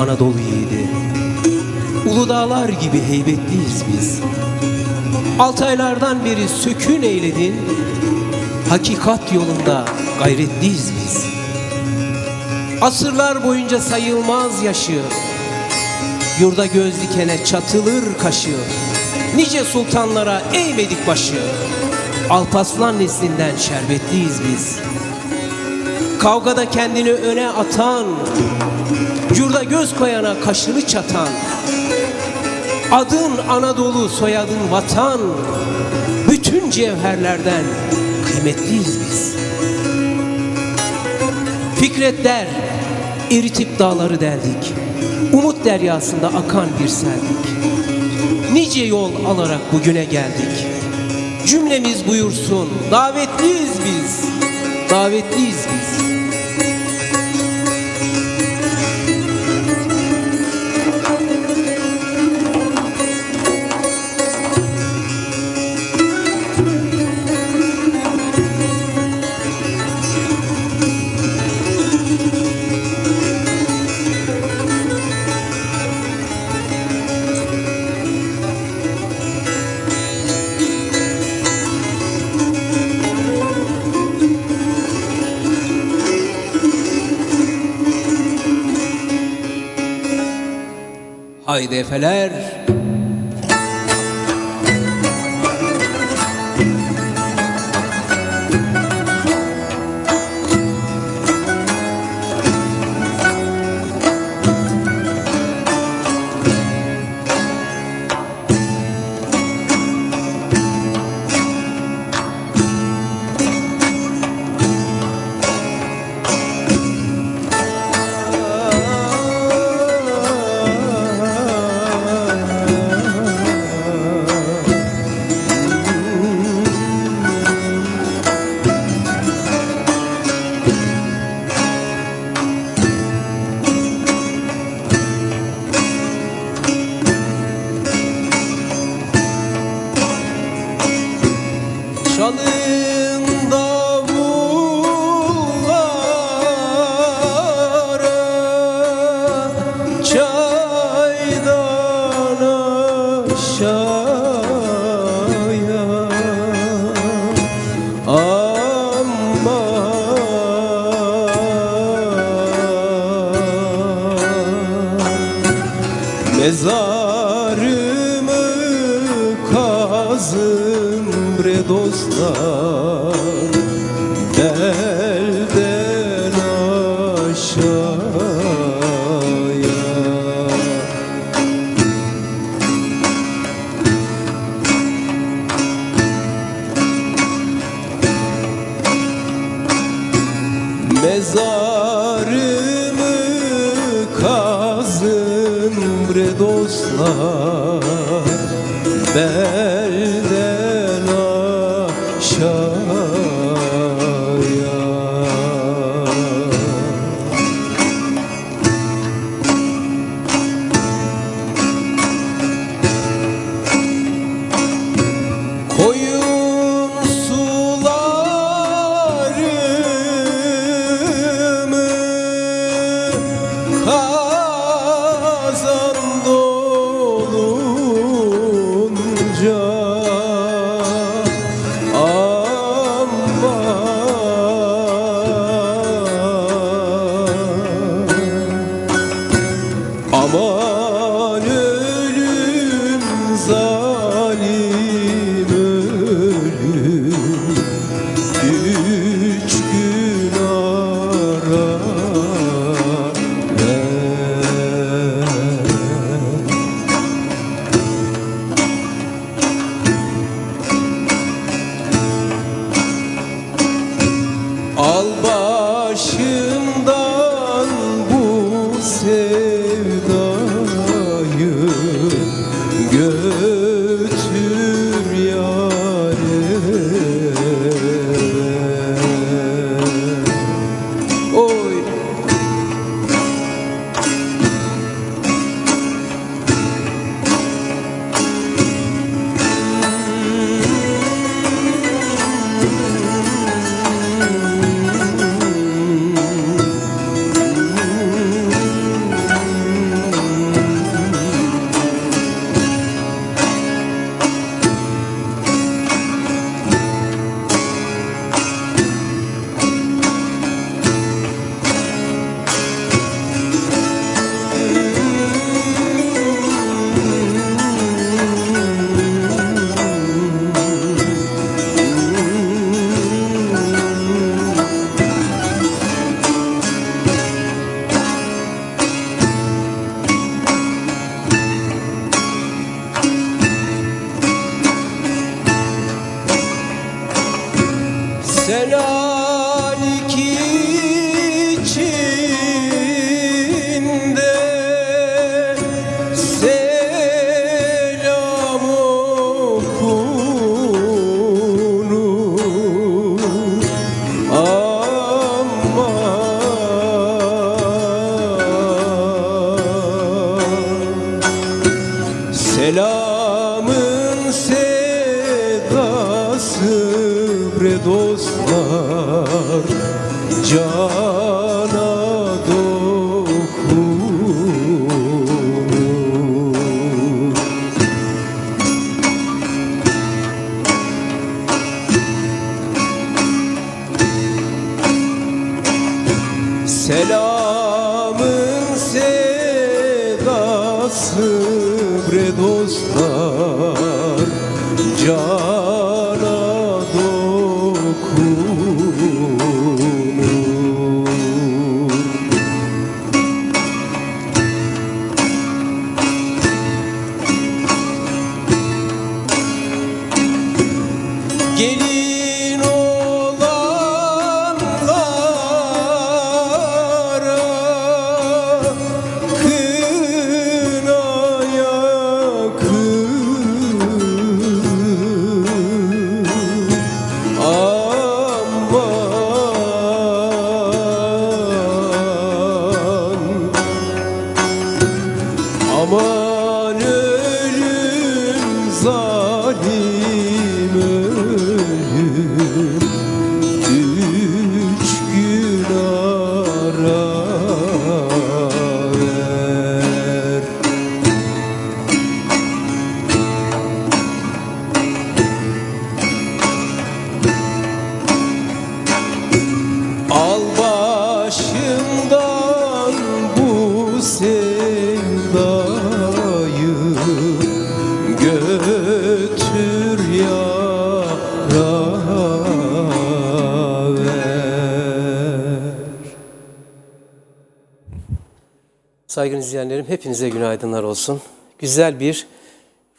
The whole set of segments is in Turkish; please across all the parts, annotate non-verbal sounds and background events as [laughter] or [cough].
Anadolu yiğidi. Uludağlar gibi heybetliyiz biz. Altaylardan beri sökün eyledin. Hakikat yolunda gayretliyiz biz. Asırlar boyunca sayılmaz yaşı. Yurda göz dikene çatılır kaşı. Nice sultanlara eğmedik başı. Alpaslan neslinden şerbetliyiz biz. Kavgada kendini öne atan, yurda göz koyana kaşını çatan, adın Anadolu, soyadın vatan, bütün cevherlerden kıymetliyiz biz. Fikret der, eritip dağları deldik, umut deryasında akan bir seldik. Nice yol alarak bugüne geldik. Cümlemiz buyursun, davetliyiz biz, davetliyiz biz. Haydi kazın bre dostlar. Belden ሰላም Saygın izleyenlerim hepinize günaydınlar olsun. Güzel bir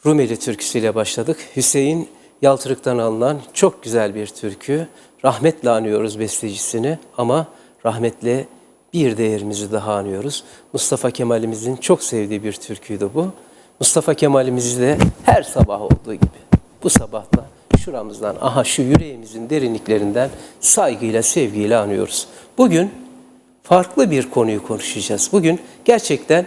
Rumeli türküsüyle başladık. Hüseyin Yaltırık'tan alınan çok güzel bir türkü. Rahmetle anıyoruz bestecisini ama rahmetle bir değerimizi daha anıyoruz. Mustafa Kemal'imizin çok sevdiği bir türküydü bu. Mustafa Kemal'imizi de her sabah olduğu gibi bu sabah da şuramızdan, aha şu yüreğimizin derinliklerinden saygıyla, sevgiyle anıyoruz. Bugün farklı bir konuyu konuşacağız. Bugün gerçekten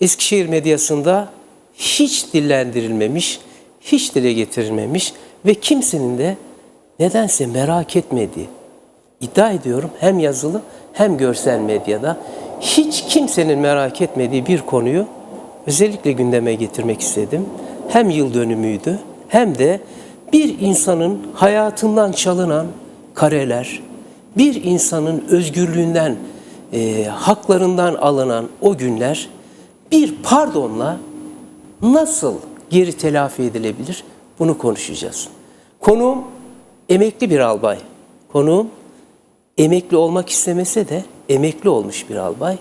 Eskişehir medyasında hiç dillendirilmemiş, hiç dile getirilmemiş ve kimsenin de nedense merak etmediği, iddia ediyorum hem yazılı hem görsel medyada hiç kimsenin merak etmediği bir konuyu özellikle gündeme getirmek istedim. Hem yıl dönümüydü hem de bir insanın hayatından çalınan kareler, bir insanın özgürlüğünden, e, haklarından alınan o günler bir pardonla nasıl geri telafi edilebilir bunu konuşacağız. Konuğum emekli bir albay. Konuğum emekli olmak istemese de emekli olmuş bir albay.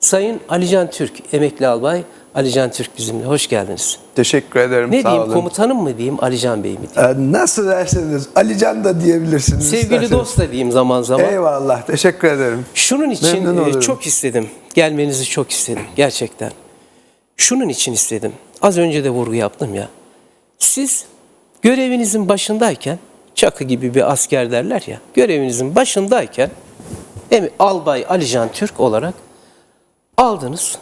Sayın Alican Türk, emekli albay. Alican Türk bizimle. Hoş geldiniz. Teşekkür ederim. Ne sağ diyeyim, olun. komutanım mı diyeyim, Alican Bey mi diyeyim? Ee, nasıl derseniz Alican da diyebilirsiniz. Sevgili isterseniz. dost da diyeyim zaman zaman. Eyvallah. Teşekkür ederim. Şunun için Memnun e, olurum. çok istedim. Gelmenizi çok istedim gerçekten. Şunun için istedim. Az önce de vurgu yaptım ya. Siz görevinizin başındayken Çakı gibi bir asker derler ya. Görevinizin başındayken Albay Alican Türk olarak aldınız.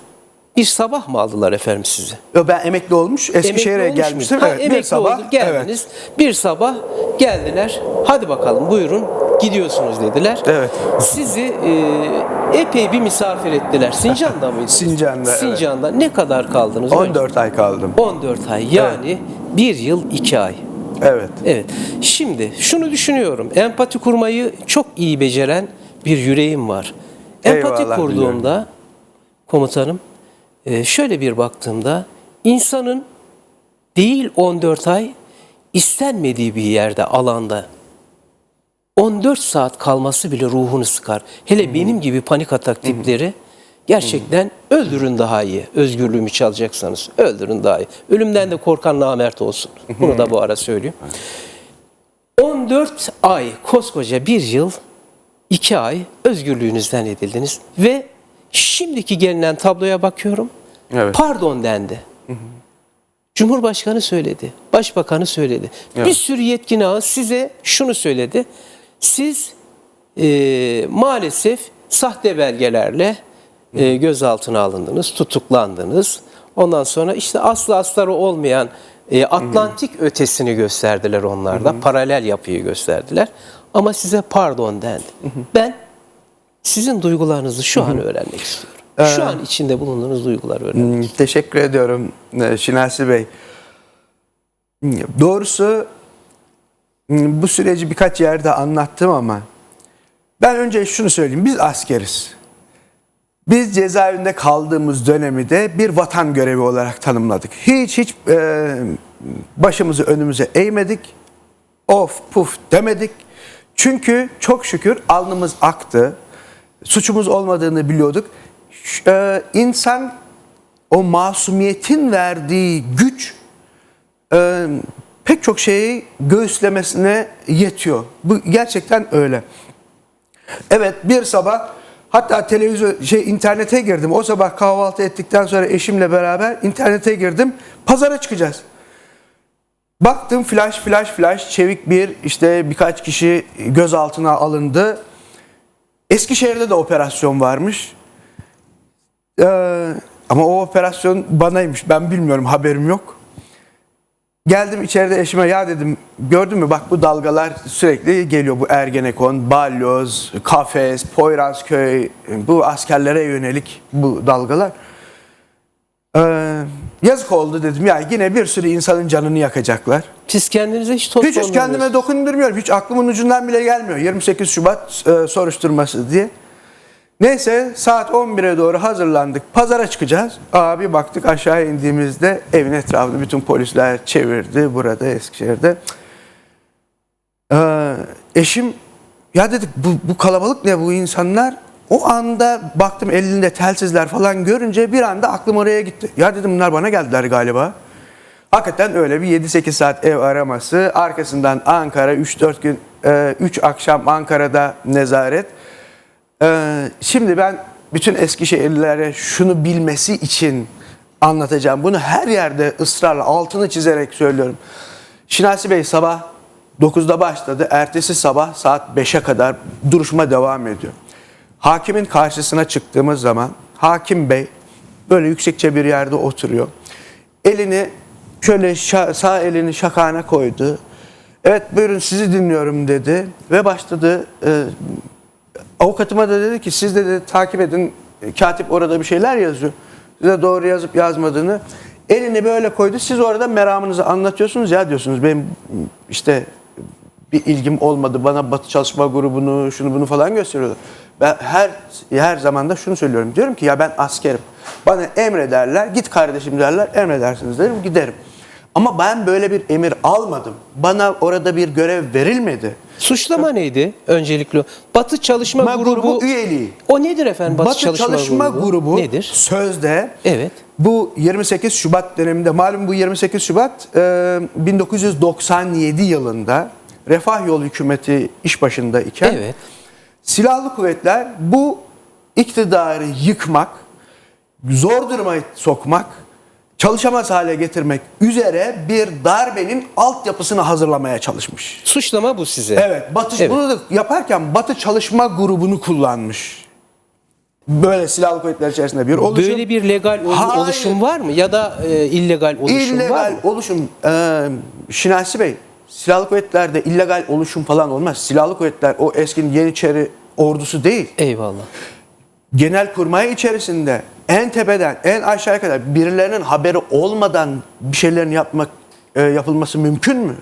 Bir sabah mı aldılar efendim sizi? Yo, ben emekli olmuş. Eskişehir'e olmuş gelmiştim. Ha, Evet, emekli bir sabah. olduk, geldiniz. Bir sabah geldiler. Hadi bakalım buyurun gidiyorsunuz dediler. Evet. Sizi e, epey bir misafir ettiler. Sincan'da mıydınız? [laughs] Sincan'da, evet. Sincan'da ne kadar kaldınız? Evet. 14 ay kaldım. 14 ay yani bir yıl iki ay. Evet. Evet. Şimdi şunu düşünüyorum. Empati kurmayı çok iyi beceren bir yüreğim var. Empati Eyvallah, kurduğumda komutanım e, şöyle bir baktığımda insanın değil 14 ay istenmediği bir yerde alanda 14 saat kalması bile ruhunu sıkar. Hele benim gibi panik atak tipleri gerçekten öldürün daha iyi. Özgürlüğümü çalacaksanız öldürün daha iyi. Ölümden de korkan namert olsun. Bunu da bu ara söyleyeyim. 14 ay koskoca bir yıl 2 ay özgürlüğünüzden edildiniz ve şimdiki gelinen tabloya bakıyorum. Evet. Pardon dendi. Cumhurbaşkanı söyledi, başbakanı söyledi. Bir sürü yetkin ağız size şunu söyledi. Siz e, maalesef sahte belgelerle e, gözaltına alındınız, tutuklandınız. Ondan sonra işte aslı astarı olmayan e, Atlantik ötesini gösterdiler onlarda. Paralel yapıyı gösterdiler. Ama size pardon dendi. Ben sizin duygularınızı şu an öğrenmek istiyorum. Şu an içinde bulunduğunuz duyguları öğrenmek Hmm, Teşekkür ediyorum e, Şinasi Bey. Hmm, Doğrusu hmm, bu süreci birkaç yerde anlattım ama ben önce şunu söyleyeyim. Biz askeriz. Biz cezaevinde kaldığımız dönemi de bir vatan görevi olarak tanımladık. Hiç hiç e, başımızı önümüze eğmedik. Of puf demedik. Çünkü çok şükür alnımız aktı. Suçumuz olmadığını biliyorduk. Ş- e, insan o masumiyetin verdiği güç e, pek çok şeyi göğüslemesine yetiyor. Bu gerçekten öyle. Evet bir sabah hatta televizyon şey internete girdim. O sabah kahvaltı ettikten sonra eşimle beraber internete girdim. Pazara çıkacağız. Baktım flash flash flash çevik bir işte birkaç kişi gözaltına alındı. Eskişehir'de de operasyon varmış. Ee, ama o operasyon banaymış. Ben bilmiyorum haberim yok. Geldim içeride eşime ya dedim gördün mü bak bu dalgalar sürekli geliyor bu Ergenekon, Balyoz, Kafes, Poyrazköy bu askerlere yönelik bu dalgalar. Ee, yazık oldu dedim ya yine bir sürü insanın canını yakacaklar. Siz kendinize hiç toz Hiç, hiç kendime dokundurmuyorum. Hiç aklımın ucundan bile gelmiyor. 28 Şubat e, soruşturması diye. Neyse saat 11'e doğru hazırlandık. Pazara çıkacağız. Abi baktık aşağı indiğimizde evin etrafını bütün polisler çevirdi burada Eskişehir'de. Ee, eşim ya dedik bu, bu kalabalık ne bu insanlar? O anda baktım elinde telsizler falan görünce bir anda aklım oraya gitti. Ya dedim bunlar bana geldiler galiba. Hakikaten öyle bir 7-8 saat ev araması. Arkasından Ankara 3-4 gün 3 akşam Ankara'da nezaret. Ee, şimdi ben bütün Eskişehirlilere şunu bilmesi için anlatacağım. Bunu her yerde ısrarla altını çizerek söylüyorum. Şinasi Bey sabah 9'da başladı. Ertesi sabah saat 5'e kadar duruşma devam ediyor. Hakimin karşısına çıktığımız zaman hakim bey böyle yüksekçe bir yerde oturuyor. Elini şöyle sağ elini şakağına koydu. Evet buyurun sizi dinliyorum dedi ve başladı e, Avukatıma da dedi ki siz de dedi, takip edin. Katip orada bir şeyler yazıyor. Size doğru yazıp yazmadığını. Elini böyle koydu. Siz orada meramınızı anlatıyorsunuz ya diyorsunuz. Benim işte bir ilgim olmadı. Bana Batı Çalışma Grubu'nu, şunu bunu falan gösteriyorlar. Ben her her zaman da şunu söylüyorum. Diyorum ki ya ben askerim. Bana emrederler. Git kardeşim derler. Emredersiniz derim. Giderim. Ama ben böyle bir emir almadım. Bana orada bir görev verilmedi. Suçlama neydi öncelikle? Batı Çalışma Ma Grubu, grubu üyeliği. O nedir efendim Batı, Batı, Çalışma, Çalışma, Grubu? grubu, nedir? sözde Evet. bu 28 Şubat döneminde malum bu 28 Şubat e, 1997 yılında Refah Yol hükümeti iş başında iken Evet. Silahlı kuvvetler bu iktidarı yıkmak, zor duruma sokmak, çalışamaz hale getirmek üzere bir darbenin altyapısını hazırlamaya çalışmış. Suçlama bu size. Evet, Batı Evet. bunu da yaparken Batı Çalışma Grubu'nu kullanmış. Böyle silahlı kuvvetler içerisinde bir oluşum. Böyle bir legal ol- Hayır. oluşum var mı? Ya da e, illegal oluşum var illegal mı? oluşum. Ee, Şinasi Bey, silahlı kuvvetlerde illegal oluşum falan olmaz. Silahlı kuvvetler o eski Yeniçeri ordusu değil. Eyvallah. Genelkurmay içerisinde en tepeden en aşağıya kadar birilerinin haberi olmadan bir şeylerin yapmak e, yapılması mümkün mü?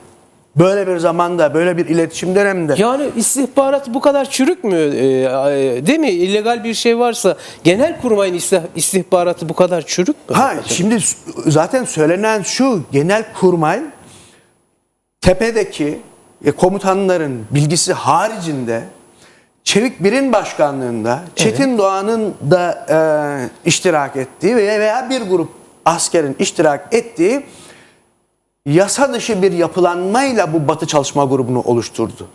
Böyle bir zamanda, böyle bir iletişim döneminde. Yani istihbarat bu kadar çürük mü? Ee, değil mi? İllegal bir şey varsa genel kurmayın istihbaratı bu kadar çürük mü? Ha şimdi zaten söylenen şu genel kurmay tepedeki e, komutanların bilgisi haricinde Çevik Bir'in başkanlığında Çetin Doğan'ın da e, iştirak ettiği veya veya bir grup askerin iştirak ettiği yasa dışı bir yapılanmayla bu Batı Çalışma Grubu'nu oluşturdu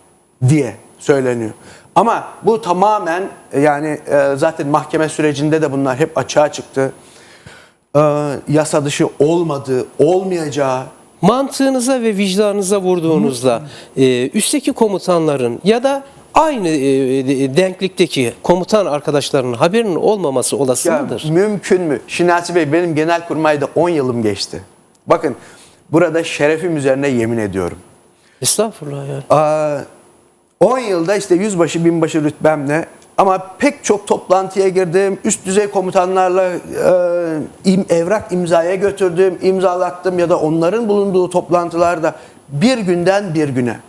diye söyleniyor. Ama bu tamamen e, yani e, zaten mahkeme sürecinde de bunlar hep açığa çıktı. E, yasa dışı olmadığı, olmayacağı Mantığınıza ve vicdanınıza vurduğunuzda e, üstteki komutanların ya da aynı e, denklikteki komutan arkadaşlarının haberinin olmaması olası Ya, mıdır? mümkün mü? Şinasi Bey benim genel kurmayda 10 yılım geçti. Bakın burada şerefim üzerine yemin ediyorum. Estağfurullah yani. Aa, 10 yılda işte yüzbaşı binbaşı rütbemle ama pek çok toplantıya girdim. Üst düzey komutanlarla e, im- evrak imzaya götürdüm, imzalattım ya da onların bulunduğu toplantılarda bir günden bir güne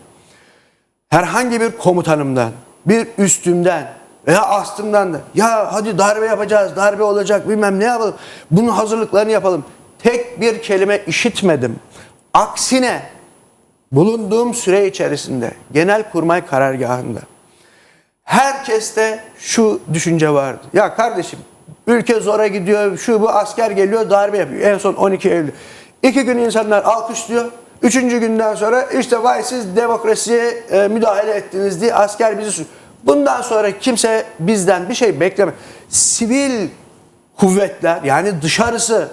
herhangi bir komutanımdan, bir üstümden veya astımdan da ya hadi darbe yapacağız, darbe olacak bilmem ne yapalım. Bunun hazırlıklarını yapalım. Tek bir kelime işitmedim. Aksine bulunduğum süre içerisinde genelkurmay karargahında herkeste şu düşünce vardı. Ya kardeşim ülke zora gidiyor, şu bu asker geliyor darbe yapıyor. En son 12 Eylül. İki gün insanlar alkışlıyor. Üçüncü günden sonra işte vay siz demokrasiye e, müdahale ettiniz diye asker bizi Bundan sonra kimse bizden bir şey bekleme. Sivil kuvvetler yani dışarısı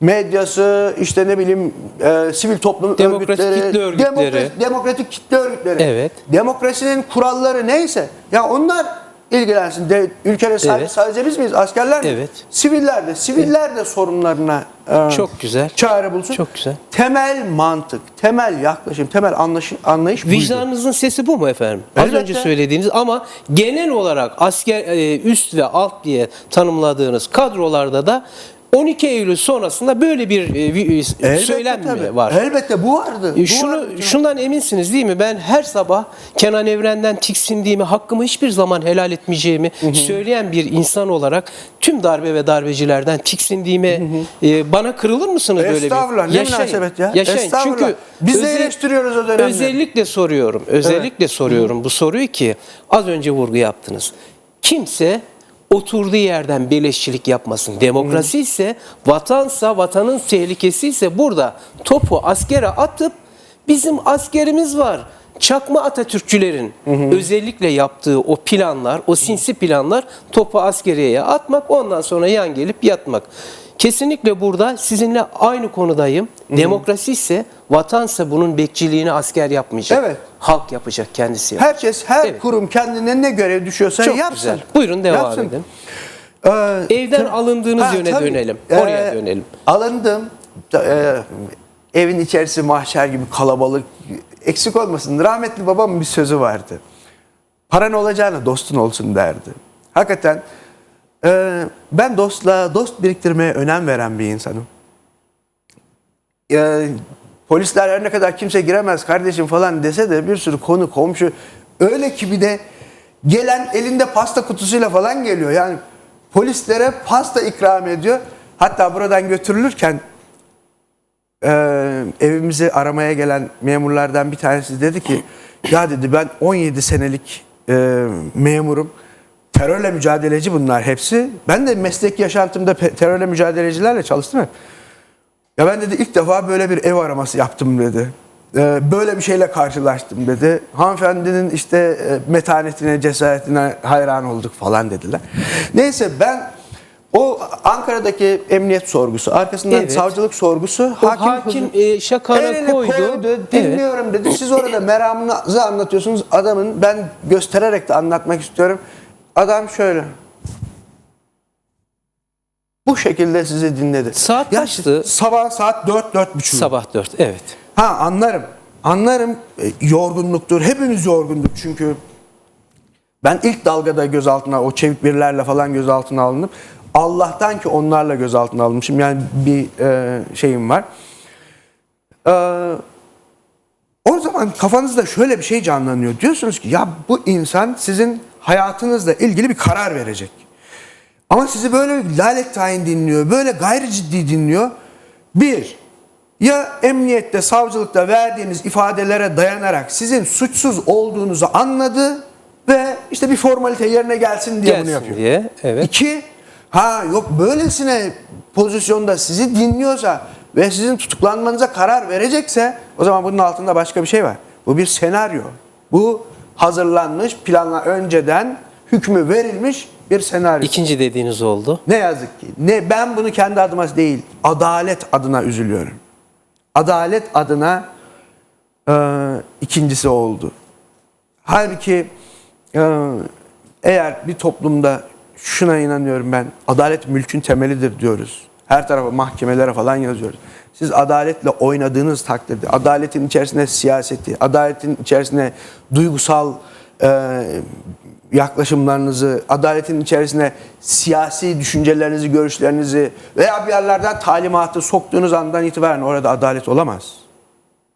medyası işte ne bileyim e, sivil toplum Demokratik örgütleri, kitle örgütleri. demokrasi- demokratik kitle örgütleri. Evet. Demokrasinin kuralları neyse ya onlar ilgilensin. De, ülkede sadece, Evet. sadece biz miyiz? Askerler mi? Evet. Siviller de. Siviller de sorunlarına e, Çok güzel. çare bulsun. Çok güzel. Temel mantık, temel yaklaşım, temel anlayış, anlayış buydu. Vicdanınızın sesi bu mu efendim? Az Elbette. önce söylediğiniz ama genel olarak asker e, üst ve alt diye tanımladığınız kadrolarda da 12 Eylül sonrasında böyle bir e, e, söylem tabii. var? Elbette bu vardı. E, Bu Şunu vardı. şundan eminsiniz değil mi? Ben her sabah Kenan Evren'den tiksindiğimi, hakkımı hiçbir zaman helal etmeyeceğimi söyleyen bir insan olarak tüm darbe ve darbecilerden tiksindiğime e, bana kırılır mısınız böyle bir? Estağfurullah, ne münasebet ya? Yaşayın. Çünkü Biz de eleştiriyoruz o dönemde. Özellikle soruyorum. Özellikle soruyorum bu soruyu ki az önce vurgu yaptınız. Kimse oturduğu yerden beleşçilik yapmasın. Demokrasi ise vatansa vatanın tehlikesi ise burada topu askere atıp bizim askerimiz var. Çakma Atatürkçülerin özellikle yaptığı o planlar, o sinsi planlar topu askeriyeye atmak, ondan sonra yan gelip yatmak. Kesinlikle burada sizinle aynı konudayım. Demokrasi ise vatansa bunun bekçiliğini asker yapmayacak. Evet. Halk yapacak kendisi. yapacak. Herkes, her Evet. kurum kendine ne görev düşüyorsa Çok yapsın. güzel. Buyurun devam Yapsın. edin. Ee, Evden alındığınız Ha, yöne tabii. dönelim. Ee, Oraya dönelim. Alındım. Ee, evin içerisi mahşer gibi kalabalık. Eksik olmasın. Rahmetli babamın bir sözü vardı. Paran olacağına dostun olsun derdi. Hakikaten e, ben dostla dost biriktirmeye önem veren bir insanım. E, polisler her ne kadar kimse giremez kardeşim falan dese de bir sürü konu komşu öyle ki bir de gelen elinde pasta kutusuyla falan geliyor. Yani polislere pasta ikram ediyor. Hatta buradan götürülürken e, evimizi aramaya gelen memurlardan bir tanesi dedi ki ya dedi ben 17 senelik e, memurum. Terörle mücadeleci bunlar hepsi. Ben de meslek yaşantımda terörle mücadelecilerle çalıştım hep. Ya ben dedi ilk defa böyle bir ev araması yaptım dedi. Ee, böyle bir şeyle karşılaştım dedi. Hanımefendinin işte e, metanetine, cesaretine hayran olduk falan dediler. Neyse ben o Ankara'daki emniyet sorgusu, arkasından Evet. savcılık sorgusu, O hakim, hakim, e, Elini koydu. Evet. dinliyorum dedi. Siz orada meramınızı anlatıyorsunuz. Adamın ben göstererek de anlatmak istiyorum. Adam şöyle. Bu şekilde sizi dinledi. Saat Ya kaçtı? Sabah saat 4 dört buçuk. Sabah 4. Evet. Ha anlarım. Anlarım e, yorgunluktur. Hepimiz yorgunduk çünkü. Ben ilk dalgada gözaltına o çevik birilerle falan gözaltına alınıp Allah'tan ki onlarla gözaltına alınmışım. Yani bir e, şeyim var. E, o zaman kafanızda şöyle bir şey canlanıyor. Diyorsunuz ki ya bu insan sizin hayatınızla ilgili bir karar verecek. Ama sizi böyle lalet tayin dinliyor, böyle gayri ciddi dinliyor. Bir, ya emniyette, savcılıkta verdiğiniz ifadelere dayanarak sizin suçsuz olduğunuzu anladı ve işte bir formalite yerine gelsin diye bunu Gelsin yapıyor. diye. Evet. İki, ha yok böylesine pozisyonda sizi dinliyorsa ve sizin tutuklanmanıza karar verecekse o zaman bunun altında başka bir şey var. Bu bir senaryo. Bu hazırlanmış, planla önceden hükmü verilmiş bir senaryo. İkinci dediğiniz oldu. Ne yazık ki. Ne ben bunu kendi adıma değil, adalet adına üzülüyorum. Adalet adına e, ikincisi oldu. Halbuki Ee, eğer bir toplumda şuna inanıyorum ben adalet mülkün temelidir diyoruz. Her tarafa mahkemelere falan yazıyoruz. Siz adaletle oynadığınız takdirde adaletin içerisinde siyaseti, adaletin içerisinde duygusal e, yaklaşımlarınızı, adaletin içerisine siyasi düşüncelerinizi, görüşlerinizi veya bir yerlerden talimatı soktuğunuz andan itibaren orada adalet olamaz.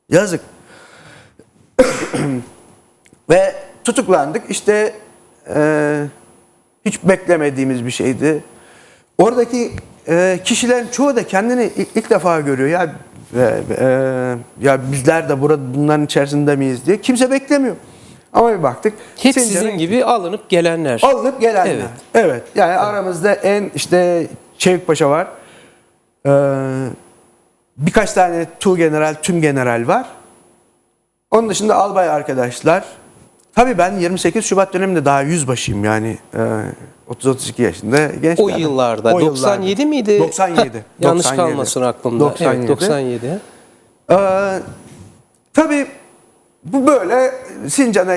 Yazık. [coughs] Ve tutuklandık. İşte e, hiç beklemediğimiz bir şeydi. Oradaki e, kişilerin çoğu da kendini ilk, ilk defa görüyor. Ya e, e, ya bizler de burada bunların içerisinde miyiz diye. Kimse beklemiyor. Ama bir baktık. Hep Sincan'a sizin gibi alınıp gelenler. alınıp gelenler. Evet. Evet. Yani aramızda en işte Çevik Paşa var. Ee, birkaç tane tu general, tüm general var. Onun dışında albay arkadaşlar. Tabii ben 28 Şubat döneminde daha yüzbaşıyım yani. e, 30-32 yaşında genç O yıllarda. O 97 miydi? 97. Heh, [laughs] Yanlış 97. kalmasın aklımda. 97. Evet 97. Ee, tabii bu böyle Sincan'a